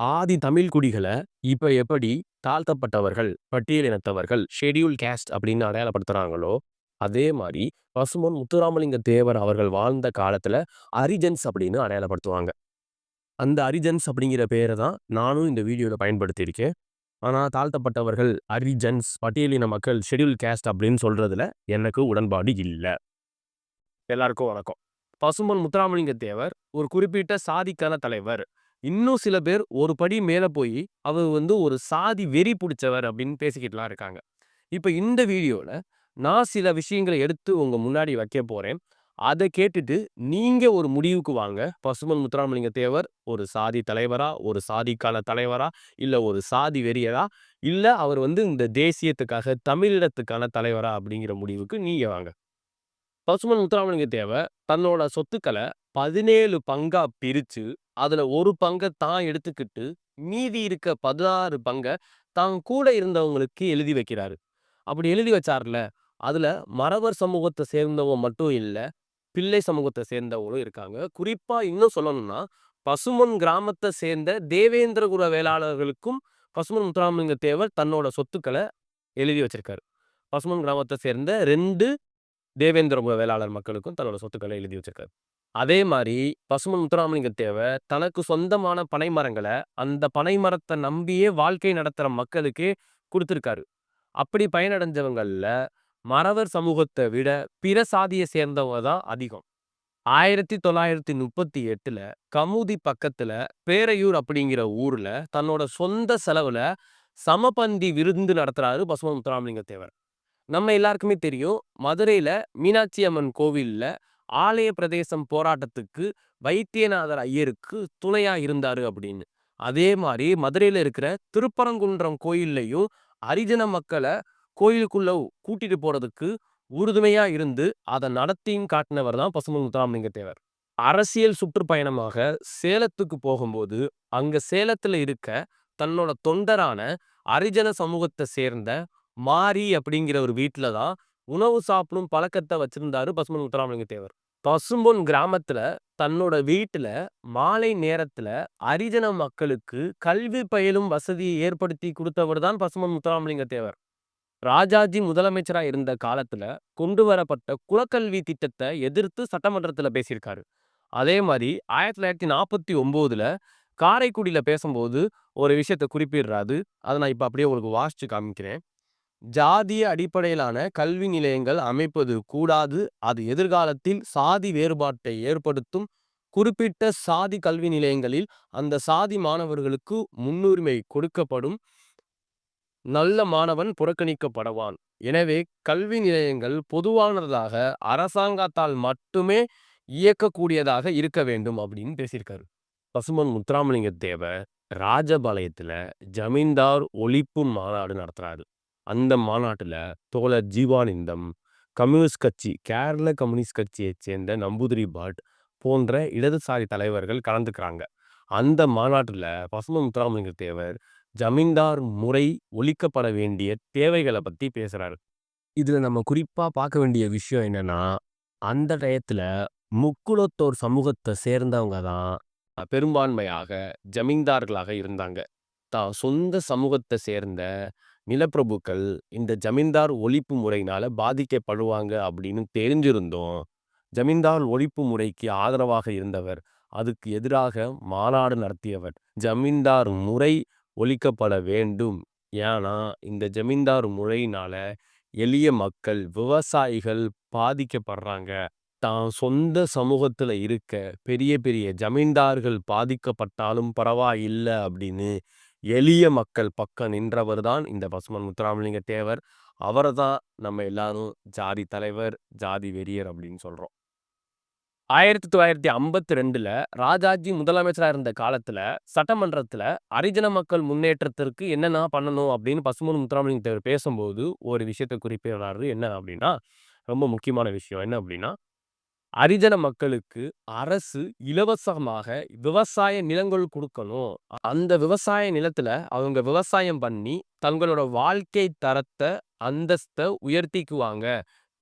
ஆதி தமிழ் குடிகளை இப்ப எப்படி தாழ்த்தப்பட்டவர்கள் பட்டியலினத்தவர்கள் ஷெடியூல் கேஸ்ட் அப்படின்னு அடையாளப்படுத்துறாங்களோ அதே மாதிரி பசுமன் முத்துராமலிங்க தேவர் அவர்கள் வாழ்ந்த காலத்துல அரிஜன்ஸ் அப்படின்னு அடையாளப்படுத்துவாங்க. அந்த அரிஜன்ஸ் அப்படிங்கிற பேரை தான் நானும் இந்த வீடியோவில் பயன்படுத்தியிருக்கேன். ஆனால் தாழ்த்தப்பட்டவர்கள் அரிஜன்ஸ் பட்டியலின மக்கள் ஷெடியூல் கேஸ்ட் அப்படின்னு சொல்றதுல எனக்கு உடன்பாடு இல்லை. எல்லாருக்கும் வணக்கம். பசுமன் முத்துராமலிங்க தேவர் ஒரு குறிப்பிட்ட சாதிக்கான தலைவர். இன்னும் சில பேர் ஒரு படி மேலே போய் அவர் வந்து ஒரு சாதி வெறி பிடிச்சவர் அப்படின்னு பேசிக்கிட்டுலாம் இருக்காங்க. இப்போ இந்த வீடியோவில் நான் சில விஷயங்களை எடுத்து உங்கள் முன்னாடி வைக்க போகிறேன் அதை கேட்டுட்டு நீங்கள் ஒரு முடிவுக்கு வாங்க. பசுமன் முத்துராமலிங்க தேவர் ஒரு சாதி தலைவரா ஒரு சாதிக்கான தலைவரா இல்லை ஒரு சாதி வெறியரா இல்லை அவர் வந்து இந்த தேசியத்துக்காக தமிழிடத்துக்கான தலைவரா அப்படிங்கிற முடிவுக்கு நீங்கள் வாங்க. பசுமன் முத்துராமலிங்க தேவர் தன்னோட சொத்துக்களை பதினேழு பங்கா பிரிச்சு அதுல ஒரு பங்கை தான் எடுத்துக்கிட்டு மீதி இருக்க பதினாறு பங்கை தான் கூட இருந்தவங்களுக்கு எழுதி வைக்கிறாரு. அப்படி எழுதி வச்சார்ல அதுல மறவர் சமூகத்தை சேர்ந்தவங்க மட்டும் இல்லை பிள்ளை சமூகத்தை சேர்ந்தவங்களும் இருக்காங்க. குறிப்பா இன்னும் சொல்லணும்னா பசுமன் கிராமத்தை சேர்ந்த தேவேந்திரகுல வேளாளர்களுக்கும் பசுமன் முத்துராமலிங்க தேவர் தன்னோட சொத்துக்களை எழுதி வச்சிருக்காரு. பசுமன் கிராமத்தை சேர்ந்த ரெண்டு தேவேந்திரகுல வேளாளர் மக்களுக்கும் தன்னோட சொத்துக்களை எழுதி வச்சிருக்காரு. அதே மாதிரி பசுமன் முத்துராமலிங்க தேவை தனக்கு சொந்தமான பனை மரங்களை அந்த பனை மரத்தை நம்பியே வாழ்க்கை நடத்துகிற மக்களுக்கே கொடுத்துருக்காரு. அப்படி பயனடைஞ்சவங்களில் மறவர் சமூகத்தை விட பிற சாதியை சேர்ந்தவங்க தான் அதிகம். ஆயிரத்தி தொள்ளாயிரத்தி முப்பத்தி எட்டுல கமுதி பக்கத்துல பேரையூர் அப்படிங்கிற ஊர்ல தன்னோட சொந்த செலவுல சமபந்தி விருந்து நடத்துறாரு பசுமன் முத்துராமலிங்க தேவர். நம்ம எல்லாருக்குமே தெரியும் மதுரையில மீனாட்சி அம்மன் கோவில்ல ஆலய பிரதேசம் போராட்டத்துக்கு வைத்தியநாதர் ஐயருக்கு துணையா இருந்தாரு அப்படின்னு. அதே மாதிரி மதுரையில இருக்கிற திருப்பரங்குன்றம் கோயில்லையும் அரிஜன மக்களை கோயிலுக்குள்ள கூட்டிட்டு போறதுக்கு உறுதுமையா இருந்து அதை நடத்தியும் காட்டினவர் தான் பசுமன் முத்துராமலிங்க தேவர் அரசியல் சுற்றுப்பயணமாக சேலத்துக்கு போகும்போது அங்க சேலத்துல இருக்க தன்னோட தொண்டரான அரிஜன சமூகத்தை சேர்ந்த மாரி அப்படிங்கிற ஒரு வீட்டில் தான் உணவு சாப்பிடும் பழக்கத்தை வச்சிருந்தாரு பசுமன் முத்துராமலிங்க தேவர். பசும்பொன் கிராமத்துல தன்னோட வீட்டுல மாலை நேரத்துல அரிஜன மக்களுக்கு கல்வி பயிலும் வசதியை ஏற்படுத்தி கொடுத்தவர் தான் பசுமன் முத்துராமலிங்க தேவர். ராஜாஜி முதலமைச்சரா இருந்த காலத்துல கொண்டு வரப்பட்ட குலக்கல்வி திட்டத்தை எதிர்த்து சட்டமன்றத்துல பேசியிருக்காரு. அதே மாதிரி ஆயிரத்தி தொள்ளாயிரத்தி நாற்பத்தி ஒன்பதுல காரைக்குடியில பேசும்போது ஒரு விஷயத்த குறிப்பிடுறாரு. அதை நான் இப்ப அப்படியே உங்களுக்கு வாசிச்சு காமிக்கிறேன். ஜாதிய அடிப்படையிலான கல்வி நிலையங்கள் அமைப்பது கூடாது. அது எதிர்காலத்தில் சாதி வேறுபாட்டை ஏற்படுத்தும். குறிப்பிட்ட சாதி கல்வி நிலையங்களில் அந்த சாதி மாணவர்களுக்கு முன்னுரிமை கொடுக்கப்படும். நல்ல மாணவன் புறக்கணிக்கப்படுவான். எனவே கல்வி நிலையங்கள் பொதுவானதாக அரசாங்கத்தால் மட்டுமே இயக்கக்கூடியதாக இருக்க வேண்டும் அப்படின்னு பேசியிருக்காரு. பசுமன் முத்துராமலிங்க தேவ ராஜபாளையத்தில் ஜமீன்தார் ஒழிப்பு மாநாடு நடத்துகிறாரு அந்த மாநாட்டில் தோழர் ஜீவானந்தம் கம்யூனிஸ்ட் கட்சி கேரள கம்யூனிஸ்ட் கட்சியைச் சேர்ந்த நம்பூதிரி பட் போன்ற இடதுசாரி தலைவர்கள் கலந்துக்கிறாங்க. அந்த மாநாட்டில் பசும முத்துராமலிங்க தேவர் ஜமீன்தார் முறை ஒழிக்கப்பட வேண்டிய தேவைகளை பற்றி பேசுகிறாரு இதில் நம்ம குறிப்பாக பார்க்க வேண்டிய விஷயம் என்னன்னா அந்த டயத்தில் முக்குலத்தோர் சமூகத்தை சேர்ந்தவங்க தான் பெரும்பான்மையாக ஜமீன்தார்களாக இருந்தாங்க. தான் சொந்த சமூகத்தை சேர்ந்த நிலப்பிரபுக்கள் இந்த ஜமீன்தார் ஒழிப்பு முறையினால பாதிக்கப்படுவாங்க அப்படின்னு தெரிஞ்சிருந்தோம் ஜமீன்தார் ஒழிப்பு முறைக்கு ஆதரவாக இருந்தவர் அதுக்கு எதிராக மாநாடு நடத்தியவர் ஜமீன்தார் முறை ஒழிக்கப்பட வேண்டும். ஏன்னா இந்த ஜமீன்தார் முறையினால எளிய மக்கள் விவசாயிகள் பாதிக்கப்படுறாங்க. தான் சொந்த சமூகத்துல இருக்க பெரிய பெரிய ஜமீன்தார்கள் பாதிக்கப்பட்டாலும் பரவாயில்லை அப்படின்னு எளிய மக்கள் பக்கம் நின்றவர் தான் இந்த பசுமன் முத்துராமலிங்க தேவர். அவரை தான் நம்ம எல்லாரும் ஜாதி தலைவர் ஜாதி வெறியர் அப்படின்னு சொல்றோம். ஆயிரத்தி தொள்ளாயிரத்தி ஐம்பத்தி ரெண்டுல ராஜாஜி முதலமைச்சராக இருந்த காலத்துல சட்டமன்றத்துல அரிஜன மக்கள் முன்னேற்றத்திற்கு என்னென்ன பண்ணணும் அப்படின்னு பசுமன் முத்துராமலிங்க தேவர் பேசும்போது ஒரு விஷயத்தை குறிப்பிடுறாரு. என்ன அப்படின்னா ரொம்ப முக்கியமான விஷயம் என்ன அப்படின்னா அரிஜன மக்களுக்கு அரசு இலவசமாக விவசாய நிலங்கள் கொடுக்கணும் அந்த விவசாய நிலத்துல அவங்க விவசாயம் பண்ணி தங்களோட வாழ்க்கை தரத்தை அந்தஸ்தை உயர்த்திக்குவாங்க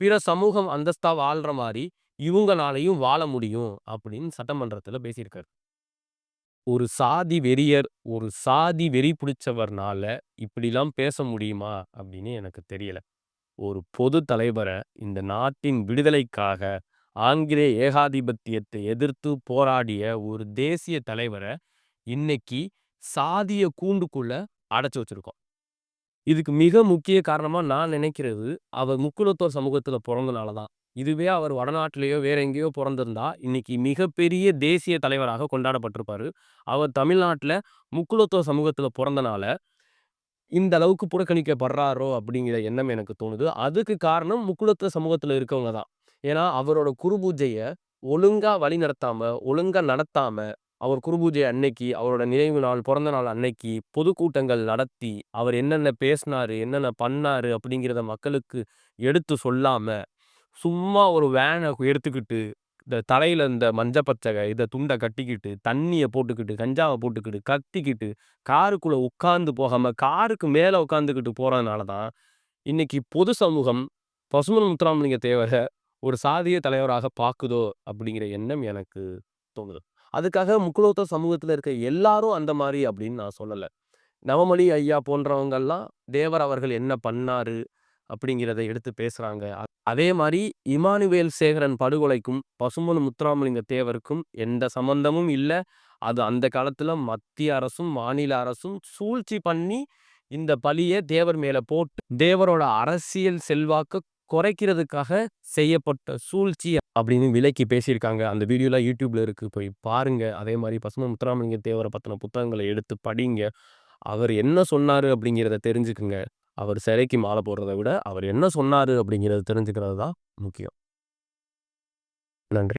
பிற சமூகம் அந்தஸ்தா வாழ்ற மாதிரி இவங்களாலையும் வாழ முடியும் அப்படின்னு சட்டமன்றத்துல பேசியிருக்காரு ஒரு சாதி வெறியர், ஒரு சாதி வெறி பிடிச்சவர்னால இப்படிலாம் பேச முடியுமா? அப்படின்னு எனக்கு தெரியல. ஒரு பொது தலைவர இந்த நாட்டின் விடுதலைக்காக ஆங்கிலேய ஏகாதிபத்தியத்தை எதிர்த்து போராடிய ஒரு தேசிய தலைவரை இன்னைக்கு சாதிய கூண்டுக்குள்ள அடைச்சு வச்சிருக்கோம். இதுக்கு மிக முக்கிய காரணமா நான் நினைக்கிறது, அவர் முக்குலத்தோர் சமூகத்துல பிறந்தனால தான். இதுவே அவர் வடநாட்டிலேயோ வேற எங்கேயோ பிறந்திருந்தா இன்னைக்கு மிகப்பெரிய தேசிய தலைவராக கொண்டாடப்பட்டிருப்பாரு. அவர் தமிழ்நாட்டுல முக்குலத்தோர் சமூகத்துல பிறந்தனால இந்த அளவுக்கு புறக்கணிக்கப்படுறாரோ அப்படிங்கிற எண்ணம் எனக்கு தோணுது. அதுக்கு காரணம் முக்குலத்தோர் சமூகத்தில் இருக்கவங்க தான். ஏன்னா அவரோட குரு பூஜைய ஒழுங்கா வழி நடத்தாம, ஒழுங்கா நடத்தாம, அவர் குருபூஜை அன்னைக்கு, அவரோட நினைவு நாள், பிறந்த நாள் அன்னைக்கு பொதுக்கூட்டங்கள் நடத்தி, அவர் என்னென்ன பேசினாரு, என்னென்ன பண்ணாரு அப்படிங்கிறத மக்களுக்கு எடுத்து சொல்லாம, சும்மா ஒரு வேன எடுத்துக்கிட்டு, இந்த தலையில இந்த மஞ்ச பச்சை இத துண்ட கட்டிக்கிட்டு, தண்ணிய போட்டுக்கிட்டு, கஞ்சாவ போட்டுக்கிட்டு, கத்திக்கிட்டு, காருக்குள்ள உட்கார்ந்து போகாம, காருக்கு மேல உட்காந்துக்கிட்டு போறதுனால தான், இன்னைக்கு பொது சமூகம் பசுமன் முத்துராமலிங்க தேவரை ஒரு சாதிய தலைவராக பாக்குதோ அப்படிங்கிற எண்ணம் எனக்கு தோணுது. அதுக்காக முக்குலத்தோர் சமூகத்துல இருக்க எல்லாரும் அந்த மாதிரி அப்படின்னு நான் சொல்லல. நவமணி ஐயா போன்றவங்கெல்லாம் தேவர் அவர்கள் என்ன பண்ணாரு அப்படிங்கிறத எடுத்து பேசுறாங்க. அதே மாதிரி இமானுவேல் சேகரன் படுகொலைக்கும், பசும்பொன் முத்துராமலிங்க தேவருக்கும் எந்த சம்பந்தமும் இல்ல. அது அந்த காலத்துல மத்திய அரசும், மாநில அரசும் சூழ்ச்சி பண்ணி இந்த பழிய தேவர் மேல போட்டு, தேவரோட அரசியல் செல்வாக்க குறைக்கிறதுக்காக செய்யப்பட்ட சூழ்ச்சி அப்படின்னு விலைக்கு பேசியிருக்காங்க. அந்த வீடியோலாம் யூடியூப்ல இருக்கு. போய் பாருங்க. அதே மாதிரி பசுமன் முத்துராமலிங்க தேவரை பத்தின புத்தகங்களை எடுத்து படிங்க. அவர் என்ன சொன்னாரு அப்படிங்கிறத தெரிஞ்சுக்குங்க. அவர் சிலைக்கு மாலை போடுறத விட, அவர் என்ன சொன்னாரு அப்படிங்கிறத தெரிஞ்சுக்கிறது தான் முக்கியம். நன்றி.